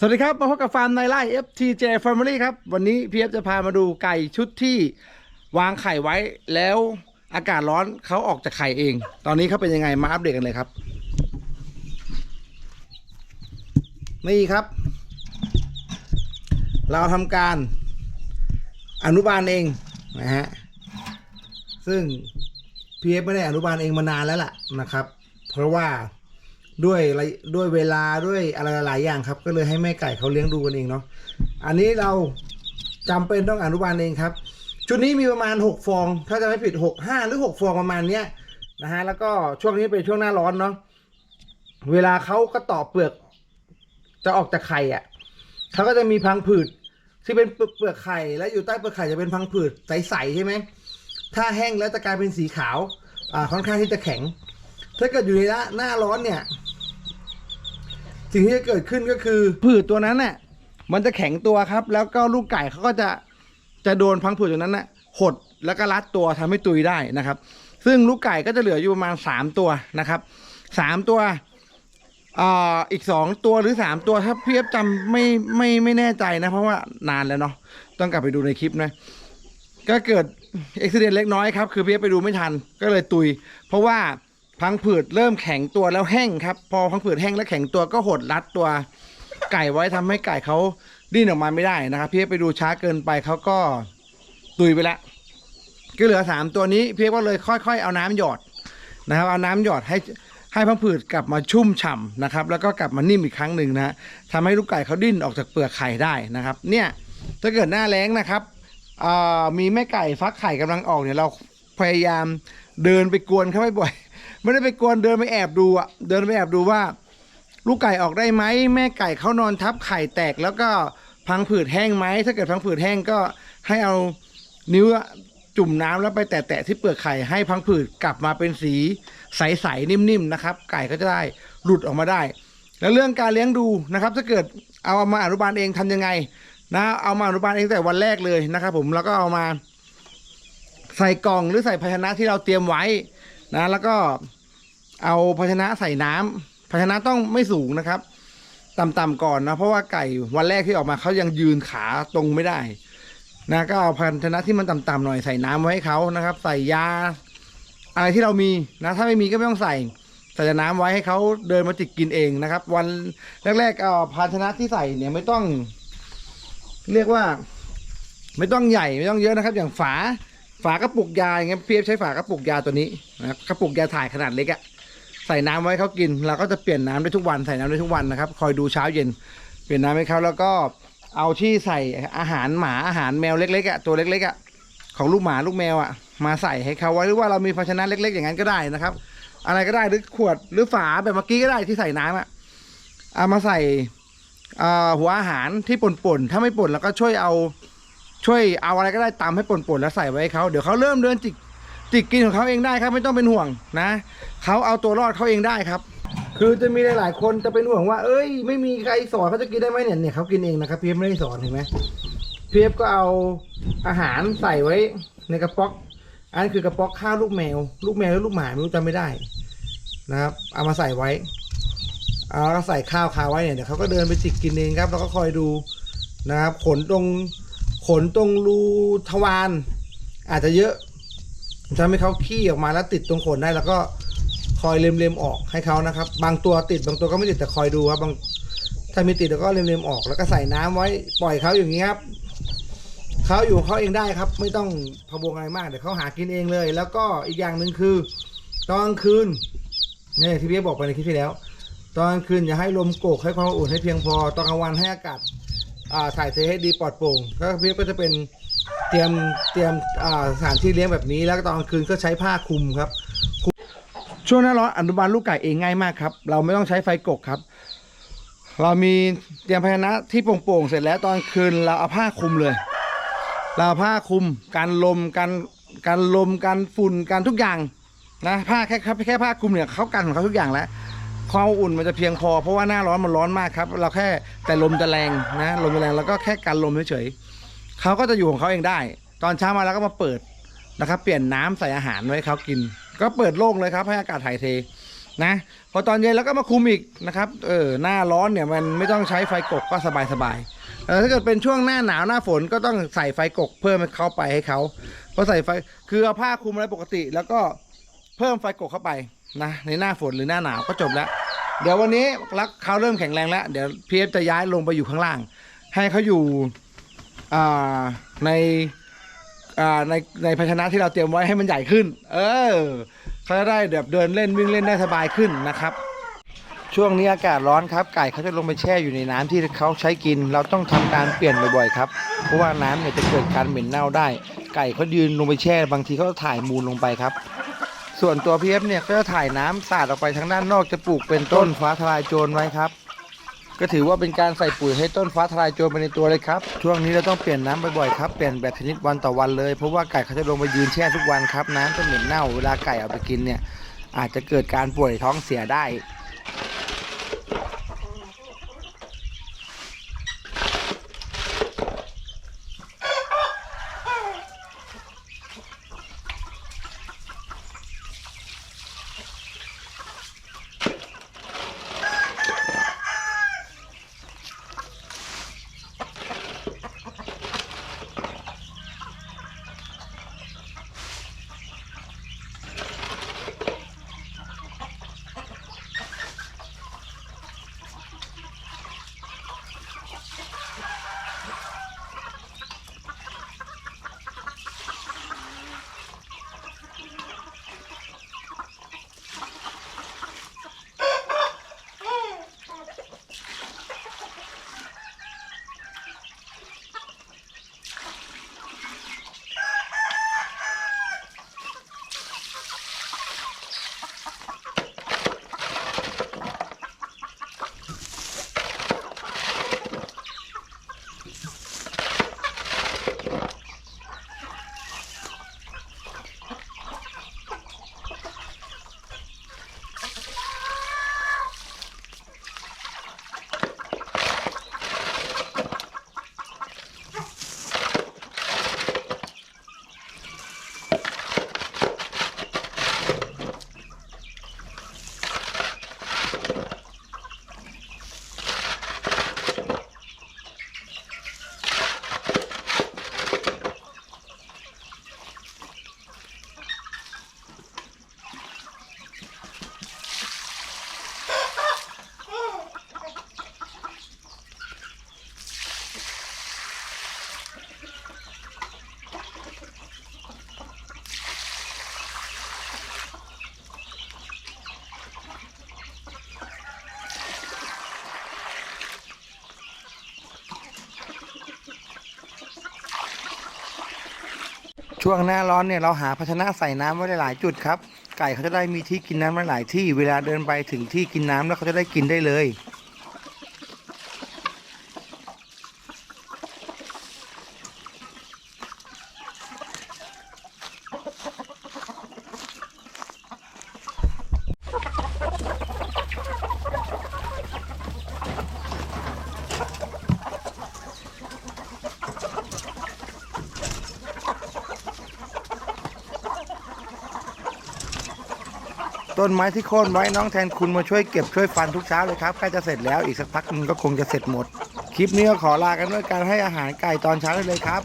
สวัสดีครับ มาพบกับฟาร์มในไร่ FTJ Family ครับ วันนี้พีเอฟจะพามาดูไก่ชุดที่วางไข่ไว้แล้วอากาศร้อนเขาออกจากไข่เอง ตอนนี้เขาเป็นยังไงมาอัปเดตกันเลยครับ นี่ครับ เราทำการอนุบาลเองนะฮะซึ่งพีเอฟไม่ได้อนุบาลเองมานานแล้วล่ะนะครับ เพราะว่า ด้วยระยด้วยเวลาด้วยอะไรหลายอย่างครับ ก็เลยให้แม่ไก่เขาเลี้ยงดูกันเองเนาะอันนี้เราจำเป็นต้องอนุบาลเองครับ ชุดนี้มีประมาณหกฟอง ถ้าจะไม่ผิดหกห้าหรือหกฟองประมาณเนี้ยนะฮะแล้วก็ช่วงนี้เป็นช่วงหน้าร้อนเนาะเวลาเขาก็ต่อเปลือก จะออกจากไข่อะเขาก็จะมีพังผืดที่เป็นเปลือกไข่และอยู่ใต้เปลือกไข่จะเป็นพังผืดใสๆใช่ไหมถ้าแห้งแล้วจะกลายเป็นสีขาวอ่าค่อนข้างที่จะแข็ง ถ้าเกิดอยู่ในหน้าร้อนเนี่ย สิ่งที่จะเกิดขึ้นก็คือผืดตัวนั้นเนี่ยมันจะแข็งตัวครับ แล้วก็ลูกไก่เขาก็จะจะโดนพังผืดตัวนั้นน่ะหดแล้วก็รัดตัวทำให้ตุยได้นะครับ ซึ่งลูกไก่ก็จะเหลืออยู่ประมาณสามตัวนะครับสามตัวอีกสองตัวหรือสามตัวถ้าเพียบจำไม่ไม่ไม่แน่ใจนะ เพราะว่านานแล้วเนาะต้องกลับไปดูในคลิปนะ ก็เกิดอุบิเหตุเล็กน้อยครับ คือเพียบไปดูไม่ทันก็เลยตุย เพราะว่า พังผืดเริ่มแข็งตัวแล้วแห้งครับ พอพังผืดแห้งแล้วแข็งตัวก็หดรัดตัวไก่ไว้ทำให้ไก่เขาดิ้นออกมาไม่ได้นะครับเพียบไปดูช้าเกินไปเขาก็ตุยไปแล้วก็เหลือสามตัวนี้เพียบก็เลยค่อยๆ เอาน้ำหยอดนะครับ เอาน้ำหยอดให้ให้พังผืดกลับมาชุ่มฉ่ำนะครับ แล้วก็กลับมานิ่มอีกครั้งหนึ่งนะทำให้ลูกไก่เขาดิ้นออกจากเปลือกไข่ได้นะครับ เนี่ยถ้าเกิดหน้าแล้งนะครับมีแม่ไก่ฟักไข่กำลังออกเนี่ยเราพยายามเดินไปกวนเขาบ่อยๆ ไม่ได้ไปกวนเดินไปแอบดูอะเดินไปแอบดูว่า ลูกไก่ออกได้ไหมแม่ไก่เขานอนทับไข่แตกแล้วก็พังผืดแห้งไหมถ้าเกิดพังผืดแห้งก็ให้เอานิ้วจุ่มน้ำแล้วไปแตะๆที่เปลือกไข่ให้พังผืดกลับมาเป็นสีใสๆนิ่มๆนะครับ ไก่ก็จะได้หลุดออกมาได้ แล้วเรื่องการเลี้ยงดูนะครับ ถ้าเกิดเอามาอนุบาลเองทำยังไงนะเอามาอนุบาลเองแต่วันแรกเลยนะครับ ผมแล้วก็เอามา ใส่กล่องหรือใส่ภาชนะที่เราเตรียมไว้ นะแล้วก็เอาภาชนะใส่น้ำภาชนะต้องไม่สูงนะครับ ต่ำๆก่อนนะเพราะว่าไก่วันแรกที่ออกมาเขายังยืนขาตรงไม่ได้นะก็เอาภาชนะที่มันต่ำๆหน่อยใส่น้ำไว้ให้เขานะครับ ใส่ยา อะไรที่เรามีนะถ้าไม่มีก็ไม่ต้องใส่ใส่น้ำไว้ให้เขาเดินมาจิกกินเองนะครับ วันแรกๆเอาภาชนะที่ใส่เนี่ยไม่ต้อง เรียกว่า ไม่ต้องใหญ่ไม่ต้องเยอะนะครับ อย่างฝา ฝากระปุกยาอย่างเงี้ยพี่เอฟใช้ฝากระปุกยาตัวนี้นะครับกระปุกยาถ่ายขนาดเล็กอะใส่น้ำไว้เขากิน เราก็จะเปลี่ยนน้ำได้ทุกวันใส่น้ำได้ทุกวันนะครับ คอยดูเช้าเย็น เปลี่ยนน้ำให้เขาแล้วก็เอาที่ใส่อาหารหมาอาหารแมวเล็กๆอะตัวเล็กๆอะของลูกหมาลูกแมวอะมาใส่ให้เขาไว้หรือว่าเรามีภาชนะเล็ก ๆ อย่างนั้นก็ได้นะครับ อะไรก็ได้หรือขวดหรือฝาแบบเมื่อกี้ก็ได้ที่ใส่น้ำอะเอามาใส่หัวอาหารที่ป่นๆถ้าไม่ป่นแล้วก็ช่วยเอา ช่วยเอาอะไรก็ได้ตำให้ป่นๆแล้วใส่ไว้เขาเดี๋ยวเขาเริ่มเดินจิกจิกกินของเขาเองได้ครับ ไม่ต้องเป็นห่วงนะเขาเอาตัวรอดเขาเองได้ครับ คือจะมีหลายๆคนจะเป็นห่วงว่า เอ้ย ไม่มีใครสอนเขาจะกินได้ไหมเนี่ยเนี่ยเขากินเองนะครับเพีเอฟไม่ได้สอนเห็นไหมเพีเอฟก็เอาอาหารใส่ไว้ในกระป๋อกอันนคือกระป๋อกข้าวลูกแมว ลูกแมวหรือลูกหมาไม่รู้จำไม่ได้นะครับ เอามาใส่ไว้เอาแล้วใส่ข้าวคาไว้เนี่ยเดี๋ยวเขาก็เดินไปจิกกินเองครับ แล้วก็คอยดูนะครับขนตรง ขนตรงรูทวารอาจจะเยอะทำให้เขาขี้ออกมาแล้วติดตรงขนได้แล้วก็คอยเล็มๆออกให้เขานะครับ บางตัวติดบางตัวก็ไม่ติดแต่คอยดูครับบางถ้ามีติดแล้วก็เล็มๆออก แล้วก็ใส่น้ำไว้ปล่อยเขาอย่างนี้ครับเขาอยู่เขาเองได้ครับ ไม่ต้องพะวงอะไรมากเดี๋ยวเขาหากินเองเลย แล้วก็อีกอย่างหนึ่งคือตอนกลางคืนเนี่ยที่พี่บอกไปในคลิปที่แล้ว ตอนกลางคืนอย่าให้ลมโกกให้ความอุ่นให้เพียงพอตอนกลางวันให้อากาศ อ่าถ่ายเทให้ดีปลอดโปร่งก็พี่ก็จะเป็นเตรียมเตรียมอ่าสถานที่เลี้ยงแบบนี้ แล้วก็ตอนกลางคืนก็ใช้ผ้าคลุมครับคลุมช่วงหน้าร้อนอนุบาลลูกไก่เองง่ายมากครับ เราไม่ต้องใช้ไฟกกครับ เรามีเตรียมภาชนะที่โปร่งๆเสร็จแล้วตอนคืนเราเอาผ้าคลุมเลย เราเอาผ้าคลุมการลมการการลมการฝุ่นการทุกอย่างนะผ้าแค่แค่แค่ผ้าคลุมเนี่ยเขากันของเขาทุกอย่างแล้ว ความอุ่นมันจะเพียงพอ เพราะว่าหน้าร้อนมันร้อนมากครับ เราแค่แต่ลมจะแรงนะลมจะแรงแล้วก็แค่กันลมเฉยๆเขาก็จะอยู่ของเขาเองได้ ตอนเช้ามาแล้วก็มาเปิดนะครับ เปลี่ยนน้ำใส่อาหารไว้เขากิน ก็เปิดโล่งเลยครับให้อากาศถ่ายเทนะพอตอนเย็นแล้วก็มาคุมอีกนะครับเออหน้าร้อนเนี่ยมันไม่ต้องใช้ไฟกกก็สบายสบายๆเออถ้าเกิดเป็นช่วงหน้าหนาวหน้าฝนก็ต้องใส่ไฟกกเพิ่มเข้าไปให้เขาเพราะใส่ไฟคือเอาผ้าคลุมอะไรปกติ แล้วก็เพิ่มไฟกกเข้าไป นะในหน้าฝนหรือหน้าหนาวก็จบแล้ว เดี๋ยววันนี้รักเขาเริ่มแข็งแรงแล้ว เดี๋ยวพีเอฟจะย้ายลงไปอยู่ข้างล่าง ให้เขาอยู่ในในในภาชนะที่เราเตรียมไว้ให้มันใหญ่ขึ้น เออเขาจะได้แบบเดินเล่นวิ่งเล่นได้สบายขึ้นนะครับ ช่วงนี้อากาศร้อนครับ ไก่เขาจะลงไปแช่อยู่ในน้ำที่เขาใช้กิน เราต้องทำการเปลี่ยนบ่อยๆครับเพราะว่าน้ำเนี่ยจะเกิดการเหม็นเน่าได้ ไก่เขายืนลงไปแช่ บางทีเขาถ่ายมูลลงไปครับ ส่วนตัวพีเอฟเนี่ยก็จะถ่ายน้ำสาดออกไปทางด้านนอกจะปลูกเป็นต้นฟ้าทลายโจรไว้ครับ ก็ถือว่าเป็นการใส่ปุ๋ยให้ต้นฟ้าทลายโจรไปในตัวเลยครับ ช่วงนี้เราต้องเปลี่ยนน้ำบ่อยๆครับ เปลี่ยนแบบชนิดวันต่อวันเลย เพราะว่าไก่เขาจะลงไปยืนแช่ทุกวันครับ น้ำจะเหม็นเน่า เวลาไก่เอาไปกินเนี่ยอาจจะเกิดการป่วยท้องเสียได้ ช่วงหน้าร้อนเนี่ยเราหาภาชนะใส่น้ำไว้หลายๆจุดครับ ไก่เขาจะได้มีที่กินน้ำหลายที่เวลาเดินไปถึงที่กินน้ำแล้วเขาจะได้กินได้เลย ต้นไม้ที่โค่นไว้น้องแทนคุณมาช่วยเก็บช่วยฟันทุกเช้าเลยครับใกล้จะเสร็จแล้วอีกสักพักนึงก็คงจะเสร็จหมด คลิปนี้ก็ขอลากันด้วยการให้อาหารไก่ตอนเช้าเลยครับ